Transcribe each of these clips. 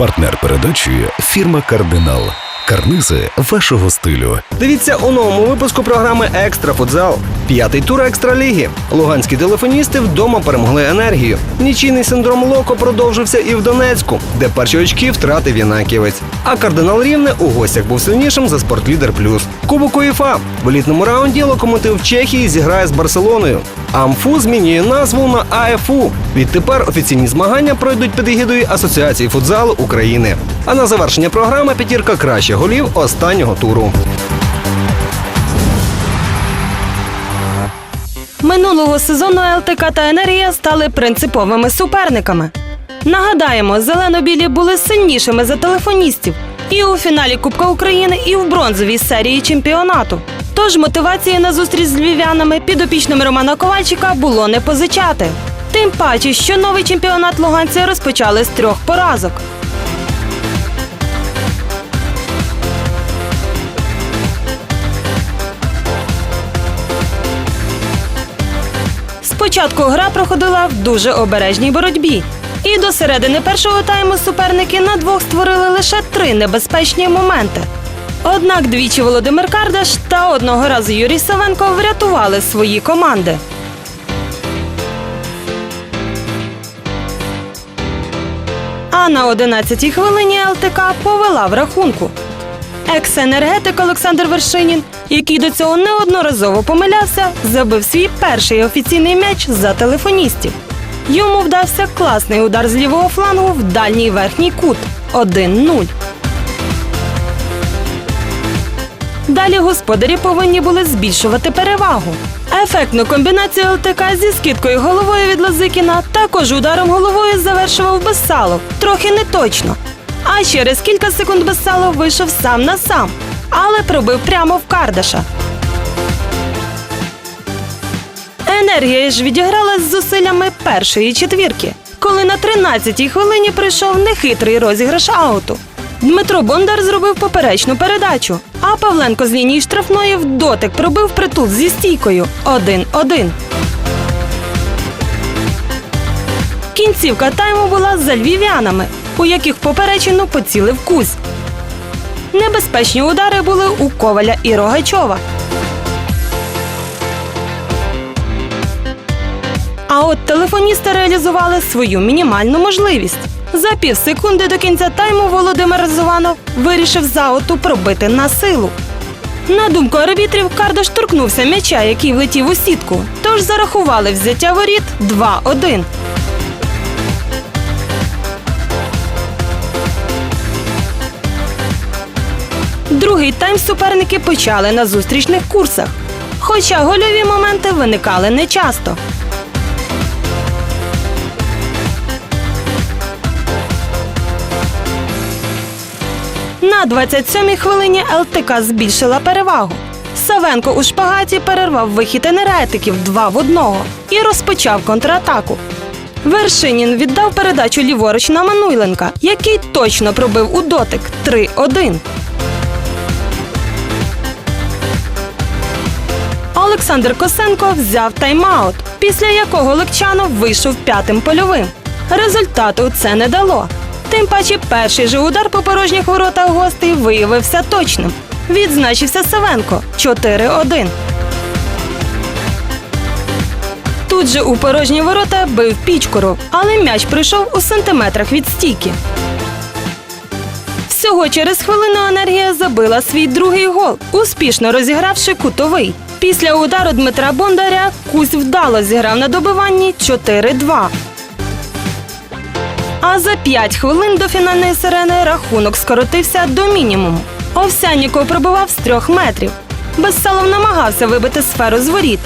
Партнер передачі фірма Кардинал. Карнизи вашого стилю. Дивіться у новому випуску програми Екстра футзал. П'ятий тур екстраліги. Луганські телефоністи вдома перемогли енергію. Нічийний синдром Локо продовжився і в Донецьку, де перші очки втратив Янаківець. А кардинал Рівне у гостях був сильнішим за спортлідер плюс. Кубок УЄФА. В елітному раунді локомотив Чехії зіграє з Барселоною. АМФУ змінює назву на АФУ. Відтепер офіційні змагання пройдуть під егідою Асоціації футзалу України. А на завершення програми п'ятірка кращих голів останнього туру. Минулого сезону ЛТК та Енергія стали принциповими суперниками. Нагадаємо, зелено-білі були сильнішими за телефоністів і у фіналі Кубка України, і в бронзовій серії чемпіонату. Тож мотивації на зустріч з львів'янами підопічними Романа Ковальчика було не позичати. Тим паче, що новий чемпіонат луганці розпочали з трьох поразок. Спочатку гра проходила в дуже обережній боротьбі. І до середини першого тайму суперники на двох створили лише три небезпечні моменти. Однак двічі Володимир Кардаш та одного разу Юрій Савенко врятували свої команди. А на 11-й хвилині ЛТК повела в рахунку. Екс-енергетик Олександр Вершинін, який до цього неодноразово помилявся, забив свій перший офіційний м'яч за телефоністів. Йому вдався класний удар з лівого флангу в дальній верхній кут 1-0. Далі господарі повинні були збільшувати перевагу. Ефектну комбінацію ЛТК зі скидкою головою від Лозикіна також ударом головою завершував Безсалов. Трохи неточно. А через кілька секунд Безсалов вийшов сам на сам, але пробив прямо в Кардаша. Енергія ж відіграла з зусиллями першої четвірки, коли на 13-й хвилині прийшов нехитрий розіграш ауту. Дмитро Бондар зробив поперечну передачу, а Павленко з лінії штрафної в дотик пробив притул зі стійкою 1-1. Кінцівка тайму була за львів'янами, у яких поперечину поцілив кузь. Небезпечні удари були у Коваля і Рогачова. А от телефоністи реалізували свою мінімальну можливість. За пів секунди до кінця тайму Володимир Зованов вирішив заоту пробити на силу. На думку арбітрів, Кардаш торкнувся м'яча, який влетів у сітку, тож зарахували взяття воріт 2-1. Другий тайм суперники почали на зустрічних курсах. Хоча гольові моменти виникали нечасто. На 27-й хвилині ЛТК збільшила перевагу. Савенко у шпагаті перервав вихід енергетиків два в одного і розпочав контратаку. Вершинін віддав передачу ліворуч на Мануйленка, який точно пробив у дотик 3-1. Олександр Косенко взяв тайм-аут, після якого Лекчанов вийшов п'ятим польовим. Результату це не дало. Тим паче перший же удар по порожніх воротах гостей виявився точним. Відзначився Савенко 4-1. Тут же у порожні ворота бив Пічкоров, але м'яч прийшов у сантиметрах від стійки. Всього через хвилину енергія забила свій другий гол, успішно розігравши кутовий. Після удару Дмитра Бондаря Кузь вдало зіграв на добиванні 4-2. А за 5 хвилин до фінальної сирени рахунок скоротився до мінімуму. Овсянніков пробивав з трьох метрів. Безсалов намагався вибити сферу з воріт,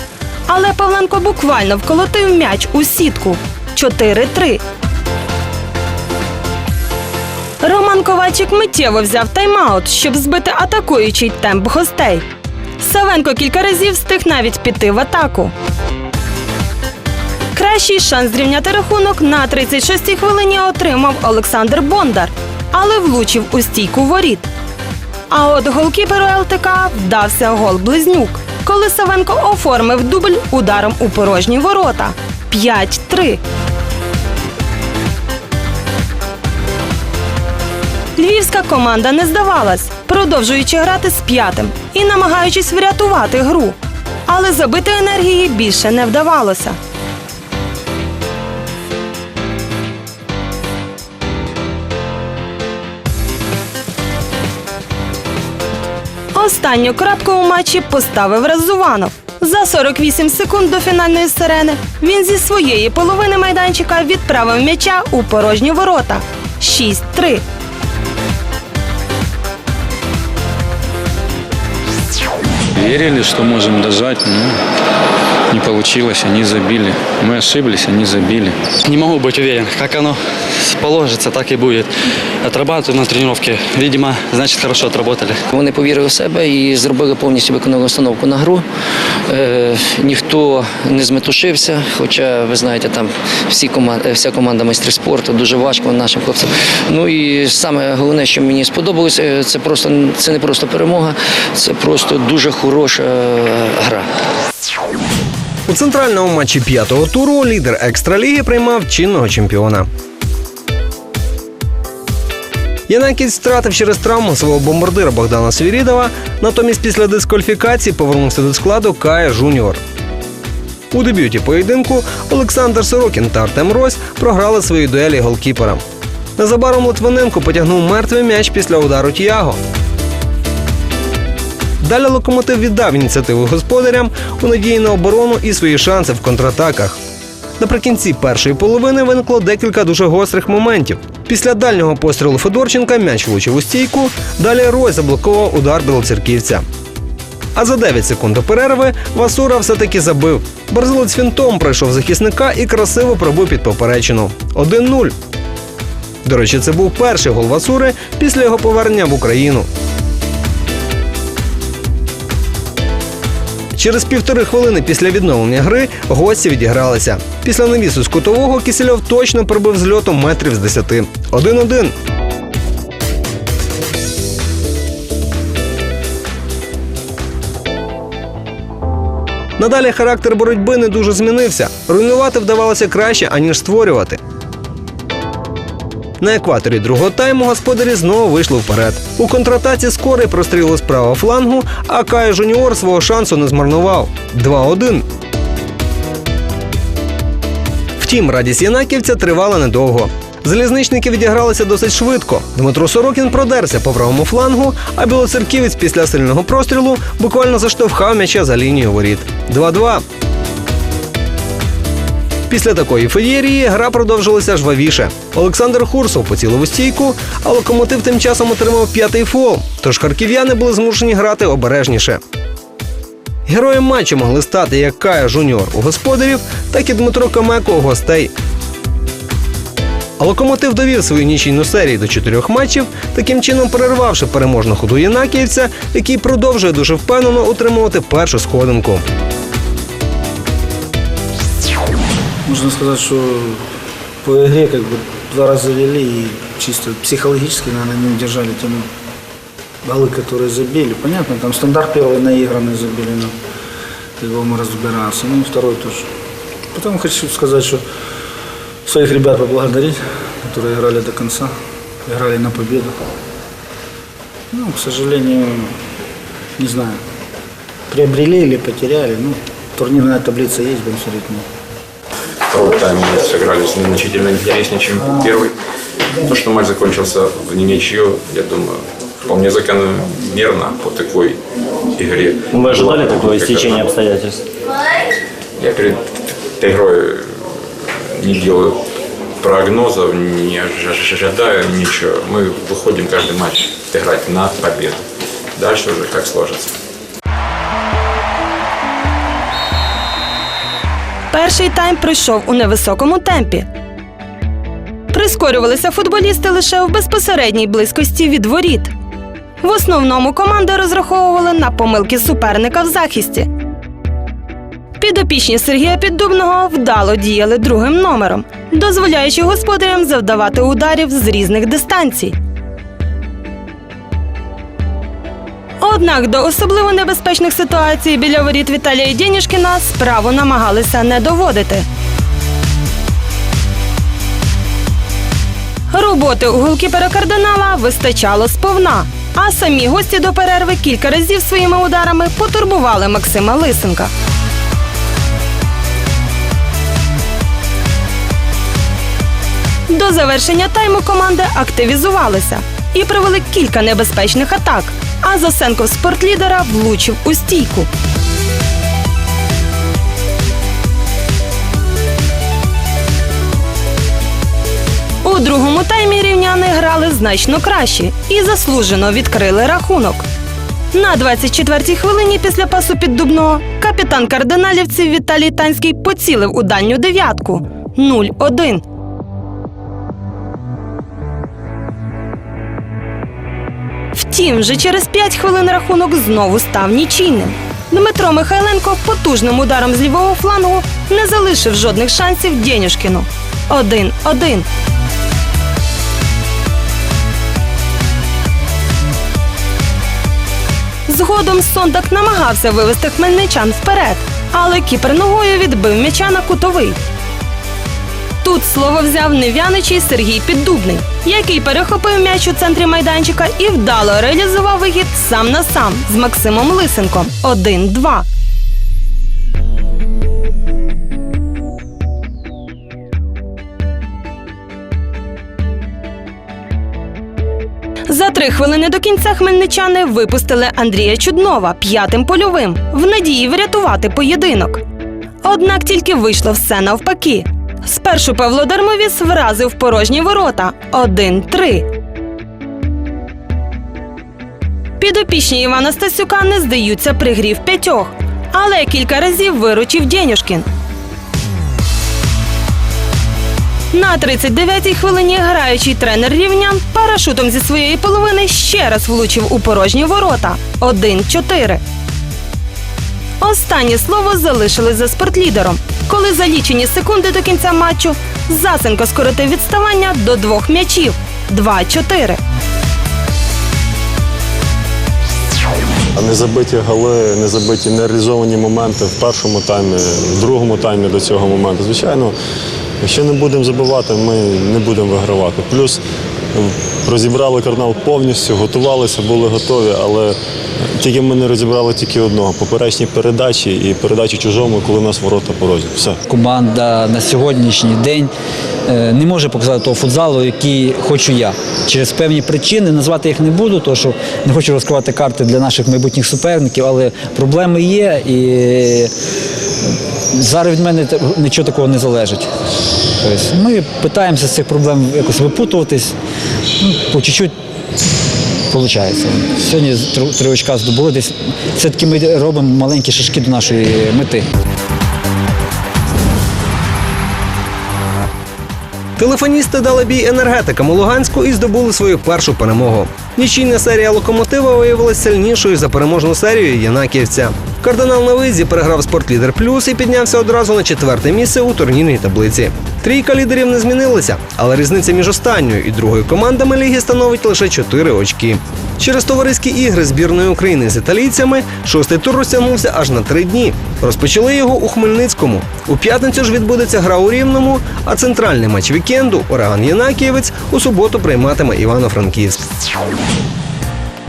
але Павленко буквально вколотив м'яч у сітку 4-3. Роман Ковальчик миттєво взяв тайм-аут, щоб збити атакуючий темп гостей. Савенко кілька разів встиг навіть піти в атаку. Кращий шанс зрівняти рахунок на 36-й хвилині отримав Олександр Бондар, але влучив у стійку воріт. А от голкіперу ЛТК вдався гол близнюк, коли Савенко оформив дубль ударом у порожні ворота 5-3. Львівська команда не здавалась, продовжуючи грати з п'ятим і намагаючись врятувати гру. Але забити енергії більше не вдавалося. Останню крапку у матчі поставив Разуванов. За 48 секунд до фінальної сирени він зі своєї половини майданчика відправив м'яча у порожні ворота. 6-3. Верили, что можем дожать, но не получилось, они забили. Мы ошиблись, они забили. Не могу быть уверен, как оно положится, так и будет. Отрабатываю на тренировке. Видимо, значит, хорошо отработали. Вони повірили в себе і зробили повністю виконали установку на гру. Е, ніхто не зметушився, хоча ви знаєте, там всі команда, вся команда майстри спорту дуже важко нашим хлопцям. Ну і саме головне, що мені сподобалось, е, це просто це не просто перемога, це просто дуже хороша е, гра. У центральному матчі п'ятого туру лідер екстраліги приймав чинного чемпіона. Янакіць втратив через травму свого бомбардира Богдана Свірідова, натомість після дискваліфікації повернувся до складу Кая Жуніор. У дебюті поєдинку Олександр Сорокін та Артем Рось програли свої дуелі голкіпера. Незабаром Литвиненко потягнув мертвий м'яч після удару Тіаго. Далі локомотив віддав ініціативу господарям у надії на оборону і свої шанси в контратаках. Наприкінці першої половини виникло декілька дуже гострих моментів. Після дальнього пострілу Федорченка м'яч влучив у стійку, далі Рой заблокував удар білоцерківця. А за 9 секунд до перерви Васура все-таки забив. Бразилець фінтом пройшов захисника і красиво пробив під поперечину. 1-0. До речі, це був перший гол Васури після його повернення в Україну. Через півтори хвилини після відновлення гри гості відігралися. Після навісу з кутового Кисельов точно пробив з льоту метрів з 10. 1-1. Надалі характер боротьби не дуже змінився. Руйнувати вдавалося краще, аніж створювати. На екваторі другого тайму господарі знову вийшли вперед. У контратаці скорий прострілили з правого флангу, а Кай Жуніор свого шансу не змарнував. 2-1. Втім, радість Янаківця тривала недовго. Залізничники відігралися досить швидко. Дмитро Сорокін продерся по правому флангу, а білоцерківець після сильного прострілу буквально заштовхав м'яча за лінію воріт. 2-2. Після такої феєрії гра продовжилася жвавіше. Олександр Хурсов поцілив у стійку, а локомотив тим часом отримав п'ятий фол. Тож харків'яни були змушені грати обережніше. Героєм матчу могли стати як Кая Жуніор у господарів, так і Дмитро Камеко у гостей. Локомотив довів свою нічийну серію до чотирьох матчів, таким чином перервавши переможну ходу Єнакіївця, який продовжує дуже впевнено утримувати першу сходинку. Можно сказать, что по игре как бы два раза вели и чисто психологически, наверное, не удержали те голы, которые забили. Понятно, там стандарт первый наигранный забили, но его мы разбираться. Ну второй тоже. Потом хочу сказать, что своих ребят поблагодарить, которые играли до конца, играли на победу. Ну, к сожалению, не знаю, приобрели или потеряли. Ну, турнирная таблица есть, будем смотреть. Ну, тайм мы сыграли значительно интереснее, чем первый. То, что матч закончился в ничью, я думаю, вполне закономерно по такой игре. Вы ожидали Была такое какая-то- стечение обстоятельств? Я перед игрой не делаю прогнозов, не ожи- ожидаю ничего. Мы выходим каждый матч играть на победу. Дальше уже как сложится. Перший тайм пройшов у невисокому темпі. Прискорювалися футболісти лише в безпосередній близькості від воріт. В основному команди розраховували на помилки суперника в захисті. Підопічні Сергія Піддубного вдало діяли другим номером, дозволяючи господарям завдавати ударів з різних дистанцій. Однак до особливо небезпечних ситуацій біля воріт Віталія Дєнішкіна справу намагалися не доводити. Роботи у голкіпера кардинала вистачало сповна. А самі гості до перерви кілька разів своїми ударами потурбували Максима Лисенка. До завершення тайму команди активізувалися і провели кілька небезпечних атак. А Засенков спортлідера влучив у стійку. У другому таймі рівняни грали значно краще і заслужено відкрили рахунок. На 24-й хвилині після пасу під Дубного капітан кардиналівців Віталій Танський поцілив у дальню дев'ятку 0-1. Втім, вже через 5 хвилин рахунок знову став нічийним. Дмитро Михайленко потужним ударом з лівого флангу не залишив жодних шансів Дєнюшкіну. 1-1. Згодом Сондак намагався вивести хмельничан вперед, але кіпер ногою відбив м'яча на кутовий. Тут слово взяв нев'яничий Сергій Піддубний, який перехопив м'яч у центрі майданчика і вдало реалізував вихід сам на сам з Максимом Лисенком 1-2. За три хвилини до кінця хмельничани випустили Андрія Чуднова п'ятим польовим в надії врятувати поєдинок. Однак тільки вийшло все навпаки. Спершу Павло Дармовіс вразив порожні ворота 1-3. Підопічні Івана Стасюка не здаються при грі в п'ятьох, але кілька разів виручив Дєнюшкін. На 39-й хвилині граючий тренер рівнян парашутом зі своєї половини ще раз влучив у порожні ворота 1-4. Останнє слово залишили за спортлідером, коли за лічені секунди до кінця матчу Засенко скоротив відставання до двох м'ячів 2-4. Не забиті голи, не забиті нереалізовані моменти в першому таймі, в другому таймі до цього моменту. Звичайно, якщо не будемо забивати, ми не будемо вигравати. Плюс розібрали карнал повністю, готувалися, були готові, але тільки ми не розібрали тільки одного поперечні передачі і передачі чужому, коли у нас ворота порожні. Все. команда на сьогоднішній день е, не може показати того футзалу, який хочу я. Через певні причини назвати їх не буду, тому що не хочу розкривати карти для наших майбутніх суперників, але проблеми є і е, зараз від мене нічого такого не залежить. Тобто ми намагаємося з цих проблем якось випутуватись, ну, по чуть-чуть Получається. Сьогодні три- очка здобули. Все-таки ми робимо маленькі шишки до нашої мети. Телефоністи дали бій енергетикам у Луганську і здобули свою першу перемогу. Нічийна серія локомотива виявилася сильнішою за переможну серію Янаківця. Кардинал на визі переграв спортлідер плюс і піднявся одразу на четверте місце у турнірній таблиці. Трійка лідерів не змінилася, але різниця між останньою і другою командами ліги становить лише 4 очки. Через товариські ігри збірної України з італійцями шостий тур розтягнувся аж на три дні. Розпочали його у Хмельницькому. У п'ятницю ж відбудеться гра у Рівному, а центральний матч вікенду Ураган Єнакієвець у суботу прийматиме Івано-Франківськ.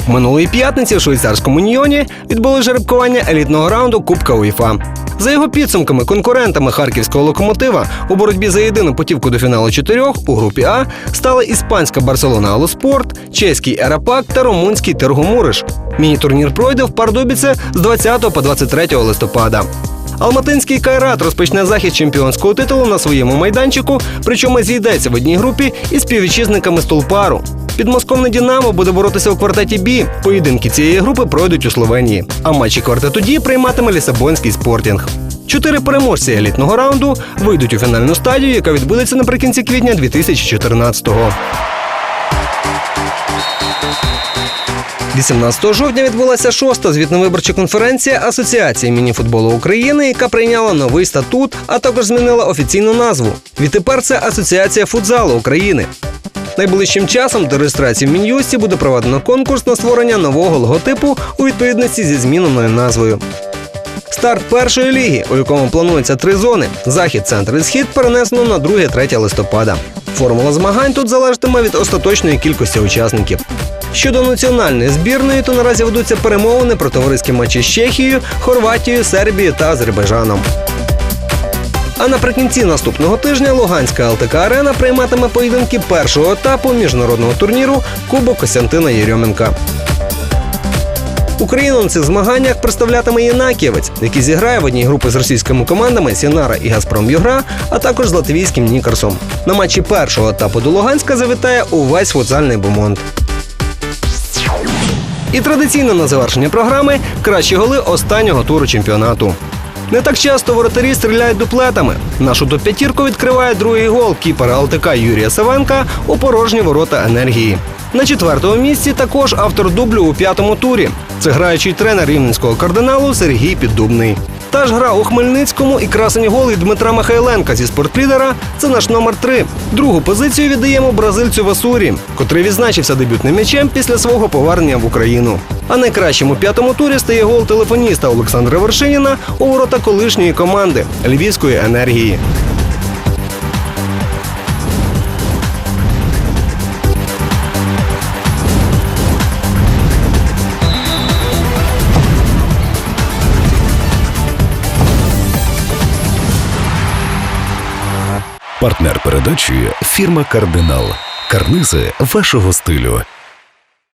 Минулої п'ятниці в швейцарському Ньйоні відбули жеребкування елітного раунду Кубка УЄФА. За його підсумками, конкурентами харківського локомотива у боротьбі за єдину путівку до фіналу чотирьох у групі А стали іспанська Барселона Алоспорт, чеський Ерапак та румунський Тергомуриш. Міні-турнір пройде в Пардубіце з 20 по 23 листопада. Алматинський Кайрат розпочне захід чемпіонського титулу на своєму майданчику, причому зійдеться в одній групі із співвітчизниками Столпару. Підмосковне Дінамо буде боротися у квартеті Бі. Поєдинки цієї групи пройдуть у Словенії. А матчі квартету Ді прийматиме Лісабонський спортінг. Чотири переможці елітного раунду вийдуть у фінальну стадію, яка відбудеться наприкінці квітня 2014-го. 18 жовтня відбулася шоста звітно-виборча конференція Асоціації мініфутболу України, яка прийняла новий статут, а також змінила офіційну назву. Відтепер це Асоціація футзалу України. Найближчим часом до реєстрації в Мін'юсті буде проведено конкурс на створення нового логотипу у відповідності зі зміненою назвою. Старт першої ліги, у якому планується три зони: захід, центр і схід перенесено на 2-3 листопада. Формула змагань тут залежатиме від остаточної кількості учасників. Щодо національної збірної, то наразі ведуться перемовини про товариські матчі з Чехією, Хорватією, Сербією та Азербайджаном. А наприкінці наступного тижня Луганська ЛТК Арена прийматиме поєдинки першого етапу міжнародного турніру Кубок Костянтина Єрьоменка. Україну на цих змаганнях представлятиме Єнакієвець, який зіграє в одній групі з російськими командами Сінара і Газпром Югра, а також з латвійським Нікерсом. На матчі першого етапу до Луганська завітає увесь футзальний бомонд. І традиційно на завершення програми кращі голи останнього туру чемпіонату. Не так часто воротарі стріляють дуплетами. Нашу топ-п'ятірку відкриває другий гол кіпера Алтика Юрія Савенка у порожні ворота енергії. На четвертому місці також автор дублю у п'ятому турі. Це граючий тренер рівненського кардиналу Сергій Піддубний. Та ж гра у Хмельницькому і красені голи Дмитра Михайленка зі спортлідера це наш номер три. Другу позицію віддаємо бразильцю Васурі, котрий відзначився дебютним м'ячем після свого повернення в Україну. А найкращим у п'ятому турі стає гол телефоніста Олександра Вершиніна у ворота колишньої команди Львівської енергії. Партнер передачі фірма Кардинал. Карнизи вашого стилю.